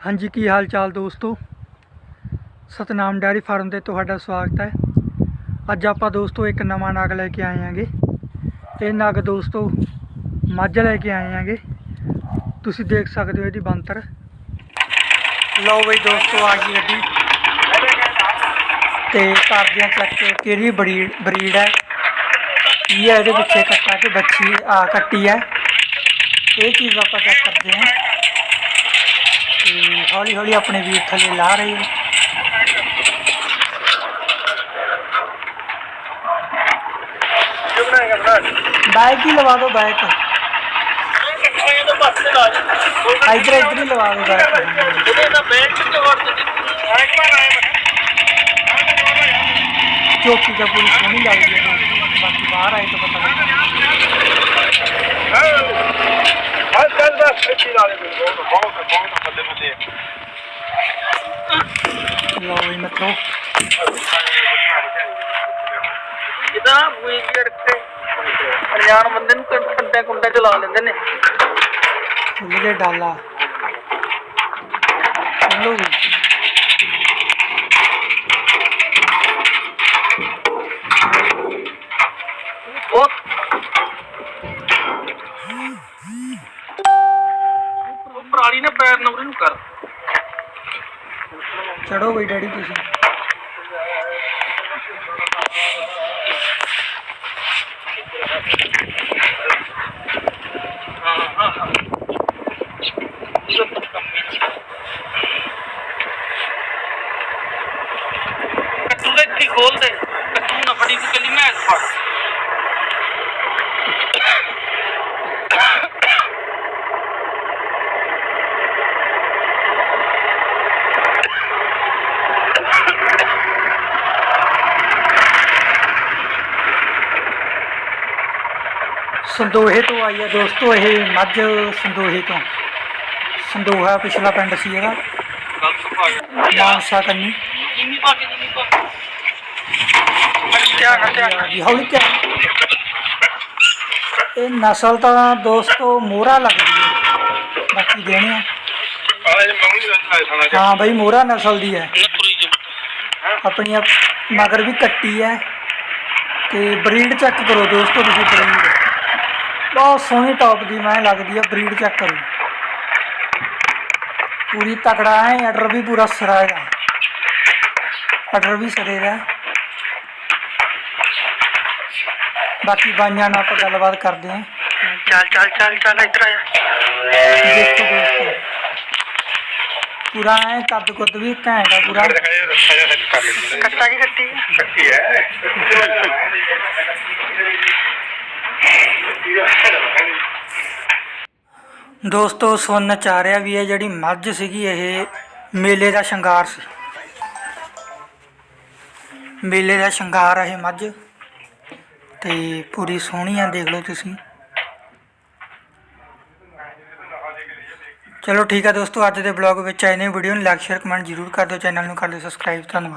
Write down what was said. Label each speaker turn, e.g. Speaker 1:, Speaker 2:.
Speaker 1: ਹਾਂਜੀ, ਕੀ ਹਾਲ ਚਾਲ ਦੋਸਤੋ? ਸਤਨਾਮ ਡੈਰੀ ਫਾਰਮ ਤੇ ਤੁਹਾਡਾ ਸਵਾਗਤ ਹੈ। ਅੱਜ ਆਪਾਂ ਦੋਸਤੋ ਇੱਕ ਨਵਾਂ ਨਗ ਲੈ ਕੇ ਆਏ ਆਂਗੇ ਇਹ ਨਗ ਦੋਸਤੋ ਮੱਝ ਲੈ ਕੇ ਆਏ ਆਂਗੇ ਤੁਸੀਂ ਦੇਖ ਸਕਦੇ ਹੋ ਇਹਦੀ ਬੰਤਰ ਲਓ ਬਈ ਦੋਸਤੋ, ਆ ਗਈ ਗੱਡੀ। ਤੇ ਕਰਦੇ ਆ ਚੈੱਕ ਕਿਹੜੀ ਬਰੀਡ ਬਰੀਡ ਹੈ। ਕੀ ਹੈ ਇਹਦੇ ਪਿੱਛੇ ਕੱਟਾ ਕੇ ਬੱਚੀ, ਆ ਕੱਟੀ ਹੈ। ਇਹ ਚੀਜ਼ ਆਪਾਂ ਚੈੱਕ ਕਰਦੇ ਹਾਂ। ਤੇ ਹੌਲੀ ਹੌਲੀ ਆਪਣੇ ਵੀਰ ਥੱਲੇ ਲਾ ਰਹੇ ਹੋ ਬਾਈਕ ਹੀ ਲਵਾ ਦਿਓ ਬਾਈਕ ਇਧਰ ਇਧਰ ਹੀ ਲਵਾ ਦਿਓ ਬਾਈਕ ਚੋਕੀ ਦਾ ਪੂਰੀ ਸੋਹਣੀ ਲੱਗਦੀ ਹੈ ਬਾਕੀ ਬਾਹਰ ਆਏ ਲਓ ਵੀ ਮਿੱਤਰੋ।
Speaker 2: ਅਣਜਾਣ ਬੰਦੇ ਨੂੰ ਕੰਟੇ ਕੁੰਡੇ ਚਲਾ ਲੈਂਦੇ ਨੇ।
Speaker 1: ਡਾਲਾ। ਵੀ
Speaker 2: ਪਰਾਲੀ ਨੇ ਪੈਰ ਨੂੰ ਕਰ।
Speaker 1: ਚੜੋ ਬਈ ਡੈਡੀ ਤੁਸੀਂ।
Speaker 2: ਕੱਟੂ ਦੇ ਇੱਥੇ ਖੋਲ ਦੇ ਕੱਟੂ ਨਾ ਫੜੀ ਤੂੰ ਕੱਲੀ ਮੈਂ ਫੜ
Speaker 1: ਸੰਦੋਹੇ ਤੋਂ ਆਈ ਹੈ ਦੋਸਤੋ, ਇਹ ਮੱਝ ਸੰਦੋਹੇ ਤੋਂ। ਸੰਦੋਹਾ ਪਿਛਲਾ ਪਿੰਡ ਸੀ ਇਹਦਾ।
Speaker 2: ਗੱਲ ਸੁਭਾ
Speaker 1: ਮਾਨਸਾ ਕੰਨੀ।
Speaker 2: ਜਿੰਨੀ ਪਾ ਕੇ ਜਿੰਨੀ ਪਾ ਕਿਆ ਕਰਦਾ
Speaker 1: ਜੀ ਹੌਲੀ ਕਿਆ ਇਹ ਨਸਲ ਤਾਂ ਦੋਸਤੋ ਮੋਹਰਾ ਲੱਗਦੀ ਹੈ। ਬਾਕੀ ਦੇਣੇ ਆ। ਹਾਂ ਬਈ, ਮੋਹਰਾ ਨਸਲ ਦੀ ਹੈ। ਆਪਣੀ ਆ ਮਗਰ ਵੀ ਕੱਟੀ ਹੈ। ਤੇ ਬਰੀਡ ਚੈੱਕ ਕਰੋ ਦੋਸਤੋ, ਤੁਸੀਂ ਬਰੀਡ। ਬਹੁਤ ਸੋਹਣੀ ਟੌਪ ਦੀ ਮੈਂ ਲੱਗਦੀ ਹੈ ਬਰੀਡ ਚੈੱਕ ਕਰੋ। ਪੂਰੀ ਤਕੜਾ ਹੈ ਆਰਡਰ ਵੀ ਪੂਰਾ ਸਿਰਾ ਦਾ ਆਰਡਰ ਵੀ ਸਿਰੇ ਦਾ। ਹੈ। ਬਾਕੀ ਬਾਈਆਂ ਨਾਲ ਆਪਾਂ ਗੱਲਬਾਤ ਕਰਦੇ ਹਾਂ
Speaker 2: ਚੱਲ ਚੱਲ ਚੱਲ ਚੱਲ ਇੱਧਰ ਆ ਜਾ।
Speaker 1: ਦੇਖੋ ਦੋਸਤੋ। ਪੂਰਾ ਹੈ ਕੱਦ ਕੁੱਦ ਵੀ ਘੈਂਟ ਆ ਪੂਰਾ।
Speaker 2: ਕੱਟਾ ਕੀ ਕੱਟੀ
Speaker 1: ਦੋਸਤੋ ਸੁਣ ਚਾ ਰਿਹਾ ਵੀ ਇਹ ਜਿਹੜੀ ਮੱਝ ਸੀਗੀ, ਇਹ ਮੇਲੇ ਦਾ ਸ਼ਿੰਗਾਰ ਸੀ। ਮੇਲੇ ਦਾ ਸ਼ਿੰਗਾਰ ਇਹ ਮੱਝ। ਤੇ ਪੂਰੀ ਸੋਹਣੀ ਆ ਦੇਖ ਲਓ ਤੁਸੀਂ। ਚਲੋ ਠੀਕ ਆ ਦੋਸਤੋ, ਅੱਜ ਦੇ ਬਲੌਗ ਵਿੱਚ ਆਏ ਨੇ ਵੀਡੀਓ ਨੂੰ ਲਾਈਕ ਸ਼ੇਅਰ ਕਮੈਂਟ ਜ਼ਰੂਰ ਕਰ ਦਿਓ। ਚੈਨਲ ਨੂੰ ਕਰ ਦਿਓ ਸਬਸਕ੍ਰਾਈਬ ਧੰਨਵਾਦ।